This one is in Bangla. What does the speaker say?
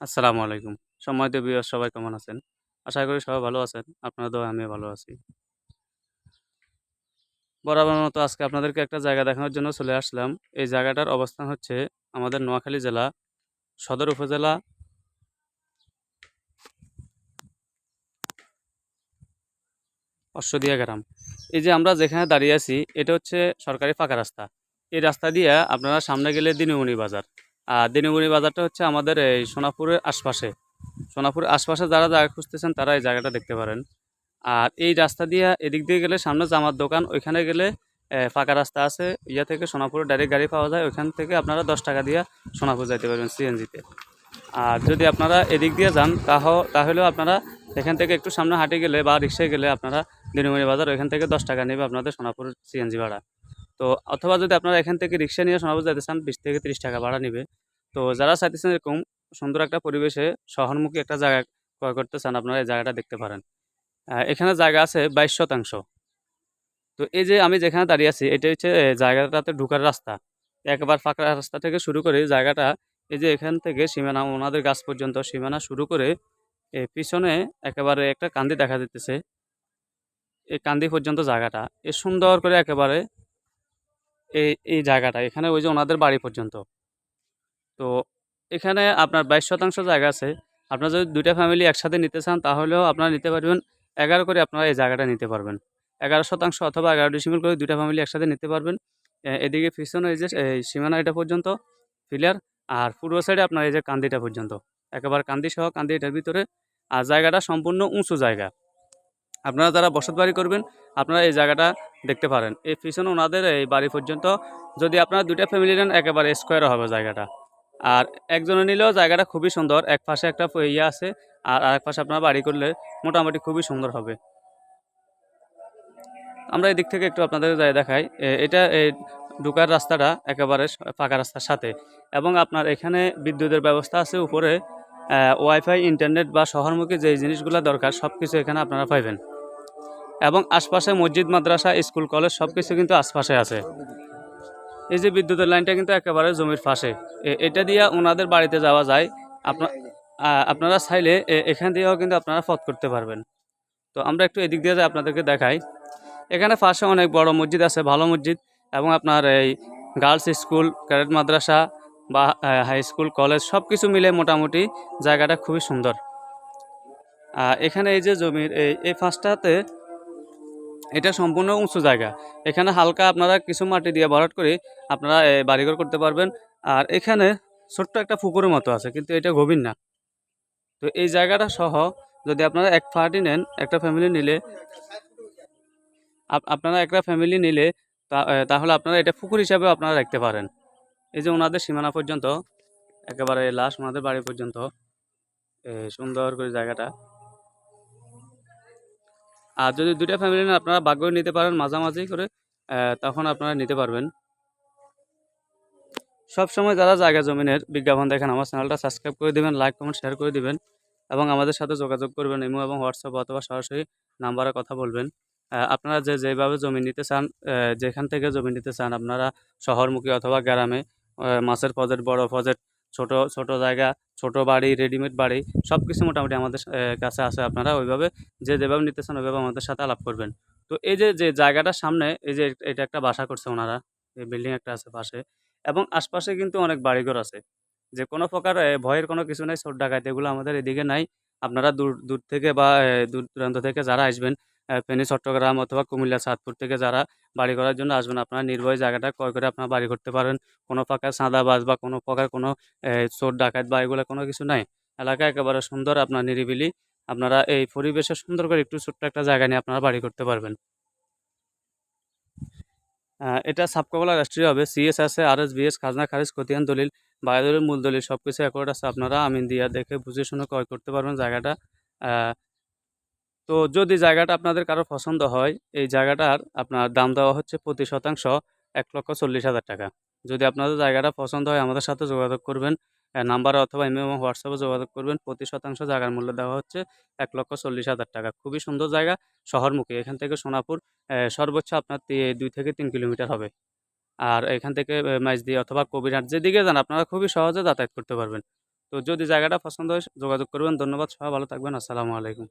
আসসালামু আলাইকুম। সম্মানিত বিয়ার সবাই কেমন আছেন? আশা করি সবাই ভালো আছেন, আপনার দোয়া আমিও ভালো আছি। বরাবর মতো আজকে আপনাদেরকে একটা জায়গা দেখানোর জন্য চলে আসলাম। এই জায়গাটার অবস্থান হচ্ছে আমাদের নোয়াখালী জেলা, সদর উপজেলা অশ্বদিয়া গ্রাম। এই যে আমরা যেখানে দাঁড়িয়ে আছি, এটা হচ্ছে সরকারি ফাঁকা রাস্তা। এই রাস্তা দিয়ে আপনারা সামনে গেলে দিনুমণি বাজার। আর দিনুমণি বাজারটা হচ্ছে আমাদের এই সোনাপুরের আশপাশে। সোনাপুরের আশপাশে যারা জায়গা খুঁজতেছেন, তারা এই জায়গাটা দেখতে পারেন। আর এই রাস্তা দিয়ে এদিক দিয়ে গেলে সামনে জামার দোকান, ওইখানে গেলে ফাঁকা রাস্তা আছে। ইয়া থেকে সোনাপুরে ডাইরেক্ট গাড়ি পাওয়া যায়, ওইখান থেকে আপনারা দশ টাকা দিয়ে সোনাপুর যাইতে পারবেন সিএনজিতে আর যদি আপনারা এদিক দিয়ে যান, তাহ, তাহলেও আপনারা এখান থেকে একটু সামনে হাঁটে গেলে বা রিক্সায় গেলে আপনারা দিনমণি বাজার, ওইখান থেকে দশ টাকা নেবে আপনাদের সোনাপুর সিএনজি ভাড়া। তো অথবা যদি আপনারা এখান থেকে রিক্সা নিয়ে সোনাপুর যেতে চান বিশ থেকে তিরিশ টাকা ভাড়া নেবে। তো যারা চাইতেছেন এরকম সুন্দর একটা পরিবেশে শহরমুখী একটা জায়গা ক্রয় করতে চান আপনারা এই জায়গাটা দেখতে পারেন। এখানে জায়গা আছে বাইশ শতাংশ। তো এই যে আমি যেখানে দাঁড়িয়ে আছি এটা হচ্ছে জায়গাটাতে ঢুকার রাস্তা। একবার ফাঁকা রাস্তা থেকে শুরু করে জায়গাটা এই যে এখান থেকে সীমানা ওনাদের গাছ পর্যন্ত সীমানা শুরু করে এ, পিছনে একেবারে একটা কান্দি দেখা দিতেছে এই কান্দি পর্যন্ত জায়গাটা। এ সুন্দর করে একেবারে এই এই জায়গাটা। এখানে ওই যে ওনাদের বাড়ি পর্যন্ত। তো এখানে আপনার বাইশ শতাংশ জায়গা আছে। আপনার যদি দুইটা ফ্যামিলি একসাথে নিতে চান, তাহলেও আপনারা নিতে পারবেন, এগারো করে আপনারা এই জায়গাটা নিতে পারবেন। এগারো শতাংশ অথবা এগারো ডিসিমিল করে দুইটা ফ্যামিলি একসাথে নিতে পারবেন। এদিকে পিছনে এই যে এই সীমানা এটা পর্যন্ত ফিলার আর পূর্ব সাইডে আপনার এই যে কান্দিটা পর্যন্ত। একেবারে কান্দি সহ কান্দি এটার ভিতরে। আর জায়গাটা সম্পূর্ণ উঁচু জায়গা। আপনারা যারা বসত বাড়ি করবেন, আপনারা এই জায়গাটা দেখতে পারেন। এই পিছনে ওনাদের এই বাড়ি পর্যন্ত যদি আপনারা দুইটা ফ্যামিলি নেন, একেবারে স্কোয়ার হবে জায়গাটা। আর একজনে নিলেও জায়গাটা খুবই সুন্দর, এক পাশে একটা ইয়ে আছে, আর আরেক পাশে আপনারা বাড়ি করলে মোটামুটি খুবই সুন্দর হবে। আমরা এদিক থেকে একটু আপনাদের যাই দেখাই এটা এই ঢুকার রাস্তাটা একেবারে পাকা রাস্তার সাথে। এবং আপনার এখানে বিদ্যুতের ব্যবস্থা আছে, উপরে ওয়াইফাই ইন্টারনেট বা শহরমুখী যে জিনিসগুলো দরকার সব কিছু এখানে আপনারা পাইবেন। এবং আশপাশে মসজিদ, মাদ্রাসা, স্কুল, কলেজ সব কিছু কিন্তু আশপাশে আছে। এই যে বিদ্যুতের লাইনটা কিন্তু একেবারে জমির এ- এটা দিয়ে ওনাদের বাড়িতে যাওয়া যায়। আপনার আপনারা চাইলে এখান দিয়েও কিন্তু আপনারা পথ করতে পারবেন। তো আমরা একটু এদিক দিয়ে যাই, আপনাদেরকে দেখাই। এখানে পাশে অনেক বড় মসজিদ আছে, ভালো মসজিদ। এবং আপনার এই গার্লস স্কুল, ক্যাডেট মাদ্রাসা বা হাই স্কুল, কলেজ সব কিছু মিলে মোটামুটি জায়গাটা খুবই সুন্দর। এখানে এই যে জমির, এই এই ফাঁসটাতে এটা সম্পূর্ণ উঁচু জায়গা। এখানে হালকা আপনারা কিছু মাটি দিয়ে ভরাট করে আপনারা বাড়িঘর করতে পারবেন। আর এখানে ছোট্ট একটা পুকুরের মতো আছে, কিন্তু এটা গভীর না। তো এই জায়গাটা সহ যদি আপনারা এক পার্টি নেন, একটা ফ্যামিলি নিলে, আপ- আপনারা একটা ফ্যামিলি নিলে তাহলে আপনারা এটা পুকুর হিসাবে আপনারা রাখতে পারেন। এই যে ওনাদের সীমানা পর্যন্ত, একেবারে লাস্ট ওনাদের বাড়ি পর্যন্ত সুন্দর করে জায়গাটা। আর যদি দুইটা ফ্যামিলি নেন, আপনারা ভাগ করে নিতে পারেন মাঝামাঝি করে তখন আপনারা নিতে পারবেন। সব সময় যারা জায়গা জমিনের বিজ্ঞাপন দেখেন, আমার চ্যানেলটা সাবস্ক্রাইব করে দিবেন লাইক কমেন্ট শেয়ার করে দিবেন এবং আমাদের সাথে যোগাযোগ করবেন, ইমো এবং হোয়াটসঅ্যাপ অথবা সরাসরি নাম্বারে কথা বলবেন। আপনারা যে যেভাবে জমি নিতে চান যেখান থেকে জমি নিতে চান, আপনারা শহরমুখী অথবা গ্রামে মাছের প্রজেক্ট বড় প্রজেক্ট ছোট ছোট জায়গা, ছোট বাড়ি রেডিমেড বাড়ি সব কিছু মোটামুটি আমাদের কাছে আছে আপনারা ওইভাবে যে যেভাবে নিতে চান ওইভাবে আমাদের সাথে আলাপ করবেন। তো এই যে যে জায়গাটার সামনে এই যে এটা একটা বাসা করছে ওনারা, এই বিল্ডিং একটা আছে পাশে, এবং আশপাশে কিন্তু অনেক বাড়িঘর আছে। যে কোনো প্রকার ভয়ের কোনো কিছু নাই ছোট ডাকাত এগুলো আমাদের এদিকে নাই। আপনারা দূর দূর থেকে বা দূর দূরান্ত থেকে যারা আসবেন ফেনী, চট্টগ্রাম অথবা কুমিল্লা চাঁদপুর থেকে যারা বাড়ি করার জন্য আসবেন, আপনারা নির্ভয় জায়গাটা ক্রয় করে আপনারা বাড়ি করতে পারেন। কোনো প্রকার চাঁদাবাজ বা কোনো প্রকার কোনো চোর, ডাকাত বা এগুলো কোনো কিছু নাই। এলাকা একেবারে সুন্দর, আপনার নিরিবিলি। আপনারা এই পরিবেশে সুন্দর করে একটু ছোট্ট একটা জায়গা নিয়ে আপনারা বাড়ি করতে পারবেন। এটা সাবকবলা রাষ্ট্রীয় হবে। সিএস আছে আর এস বিএস, খাজনা, খারিজ, খতিয়ান, দলিল বায়ু দলিল মূল দলিল সব কিছু অ্যাকর্ড আছে আপনারা আমিন দিয়া দেখে বুঝে শুনে ক্রয় করতে পারবেন জায়গাটা। তো যদি জায়গাটা আপনাদের কারও পছন্দ হয়, এই জায়গাটার আপনার দাম দেওয়া হচ্ছে প্রতি শতাংশ, এক লক্ষ চল্লিশ হাজার টাকা। যদি আপনাদের জায়গাটা পছন্দ হয়, আমাদের সাথে যোগাযোগ করবেন নাম্বারে অথবা ইমেল এবং হোয়াটসঅ্যাপে যোগাযোগ করবেন। প্রতি শতাংশ জায়গার মূল্য দেওয়া হচ্ছে এক লক্ষ চল্লিশ হাজার টাকা। খুবই সুন্দর জায়গা, শহরমুখী। এখান থেকে সোনাপুর সর্বোচ্চ আপনার দুই থেকে তিন কিলোমিটার হবে। আর এখান থেকে মাইজদি অথবা কবিরহাট, যেদিকে যান, আপনারা খুবই সহজে যাতায়াত করতে পারবেন। তো যদি জায়গাটা পছন্দ হয়, যোগাযোগ করবেন। ধন্যবাদ, সবাই ভালো থাকবেন। আসসালামু আলাইকুম।